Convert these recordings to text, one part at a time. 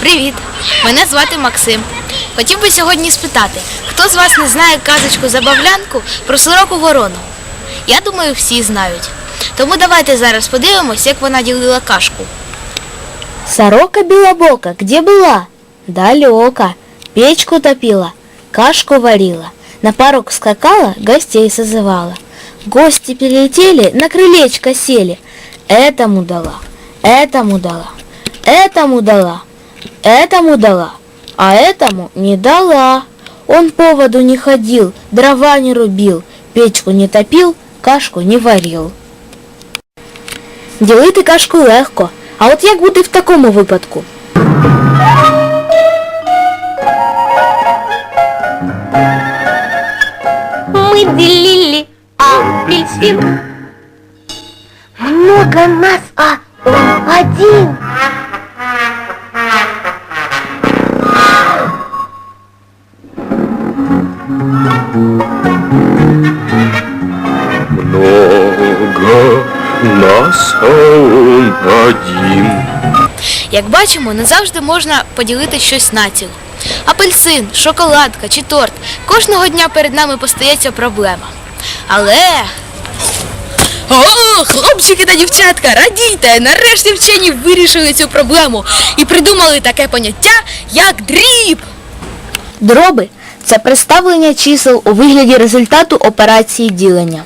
Привіт! Мене звати Максим. Хотів би сьогодні спитати, хто з вас не знає казочку Забавлянку про сороку ворону? Я думаю, всі знають. Тому давайте зараз подивимось, як вона ділила кашку. Сорока белобока, где была? Далеко. Печку топила, кашку варила, на порог скакала, гостей созывала. Гости прилетели, на крылечко сели. Этому дала, этому дала, этому дала, Этому дала, а этому не дала. Он по воду не ходил, дрова не рубил, печку не топил, кашку не варил. Ділити кашку легко. А от як бути в такому випадку? Мы делили апельсин. Много нас, а он один. Много нас, один. Як бачимо, не завжди можна поділити щось націло. Апельсин, шоколадка чи торт. Кожного дня перед нами постається проблема. Але. О, хлопчики та дівчатка, радійте! Нарешті вчені вирішили цю проблему і придумали таке поняття, як дріб. Дроби це представлення чисел у вигляді результату операції ділення.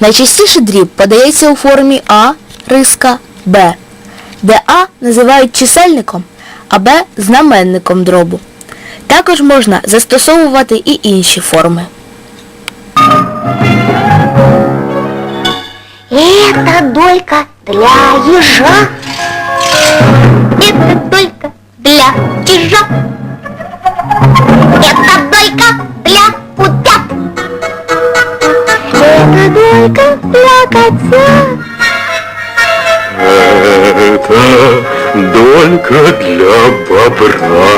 Найчастіше дріб подається у формі А, риска, Б, де А називають чисельником, а Б знаменником дробу. Також можна застосовувати і інші форми. Это долька для ежа. Это долька для чижа Это долька для утят. Это долька для котят. Это долька для бобра.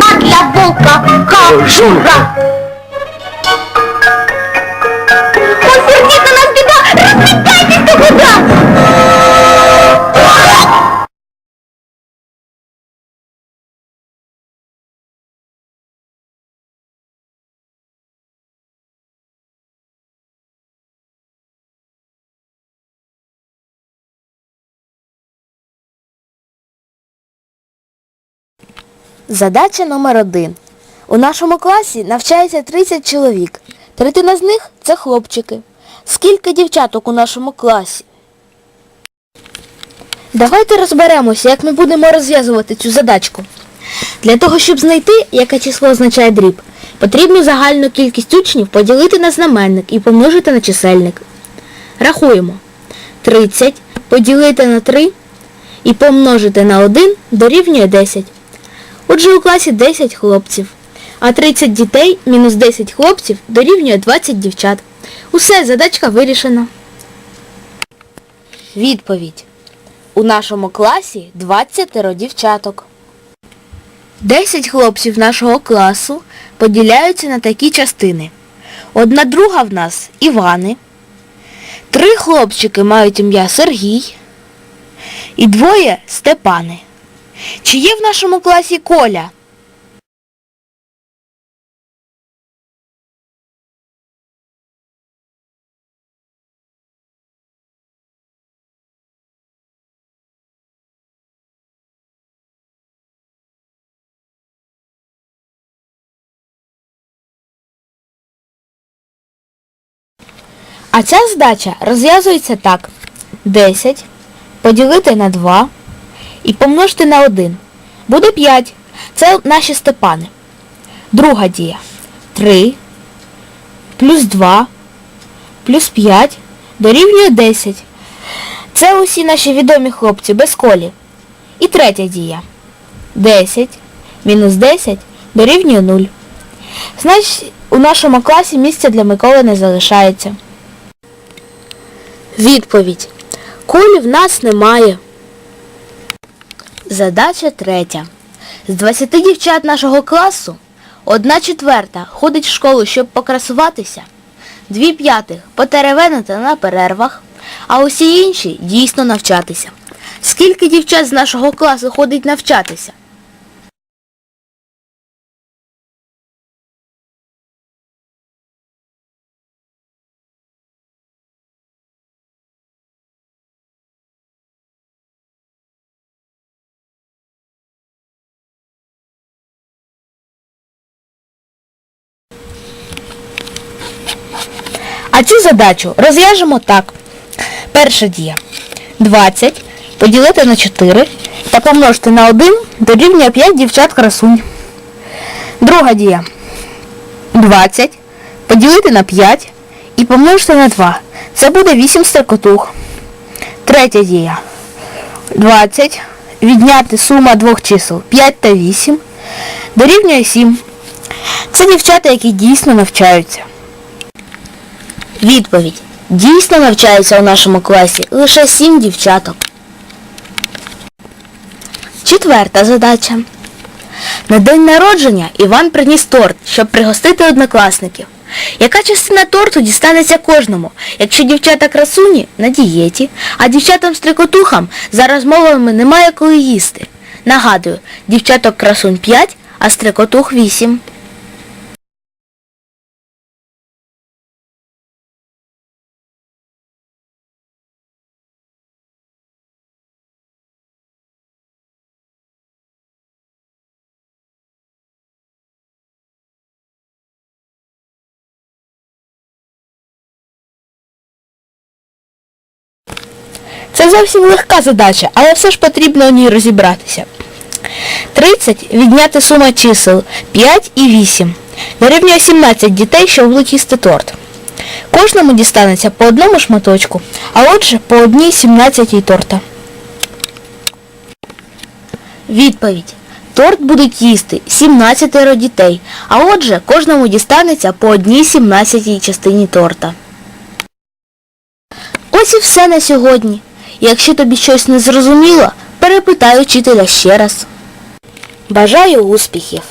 А для волка кожура. Задача номер один. У нашому класі навчається 30 чоловік. Третина з них це хлопчики. Скільки дівчаток у нашому класі? Давайте розберемося, як ми будемо розв'язувати цю задачку. Для того, щоб знайти, яке число означає дріб, потрібно загальну кількість учнів поділити на знаменник і помножити на чисельник. Рахуємо. 30 поділити на 3 і помножити на 1 дорівнює 10. Отже, у класі 10 хлопців, а 30 дітей мінус 10 хлопців дорівнює 20 дівчат. Усе, задачка вирішена. Відповідь. У нашому класі 20 дівчаток. 10 хлопців нашого класу поділяються на такі частини. Одна друга в нас Івани. Три хлопчики мають ім'я Сергій. І двоє Степани. Чи є в нашому класі Коля? А ця задача розв'язується так. 10 поділити на 2 і помножити на 1. Буде 5. Це наші степани. Друга дія. 3 плюс 2 плюс 5 дорівнює 10. Це усі наші відомі хлопці без колі. І третя дія. 10 мінус 10 дорівнює 0. Значить, у нашому класі місця для Миколи не залишається. Відповідь. Колі в нас немає. Задача третя. З 20 дівчат нашого класу одна четверта ходить в школу, щоб покрасуватися, дві п'ятих потеревенити на перервах, а усі інші дійсно навчатися. Скільки дівчат з нашого класу ходить навчатися? А цю задачу розв'яжемо так. Перша дія. 20 поділити на 4 та помножити на 1 дорівнює 5 дівчат красунь. Друга дія. 20 поділити на 5 і помножити на 2. Це буде 8 стрекотух. Третя дія. 20 відняти сума двох чисел 5 та 8 дорівнює 7. Це дівчата, які дійсно навчаються. Відповідь. Дійсно навчаються у нашому класі лише сім дівчаток. Четверта задача. На день народження Іван приніс торт, щоб пригостити однокласників. Яка частина торту дістанеться кожному, якщо дівчата красуні на дієті, а дівчатам-стрикотухам за розмовами немає коли їсти? Нагадую, дівчаток красунь 5, а стрикотух 8. Це зовсім легка задача, але все ж потрібно у ній розібратися. 30 відняти сума чисел 5 і 8. Дорівнює 17 дітей, що будуть торт. Кожному дістанеться по одному шматочку, а отже по одній 17 торта. Відповідь. Торт будуть їсти 17 дітей, а отже кожному дістанеться по одній 17 частині торта. Ось і все на сьогодні. Якщо тобі щось не зрозуміло, перепитай учителя ще раз. Бажаю успіхів!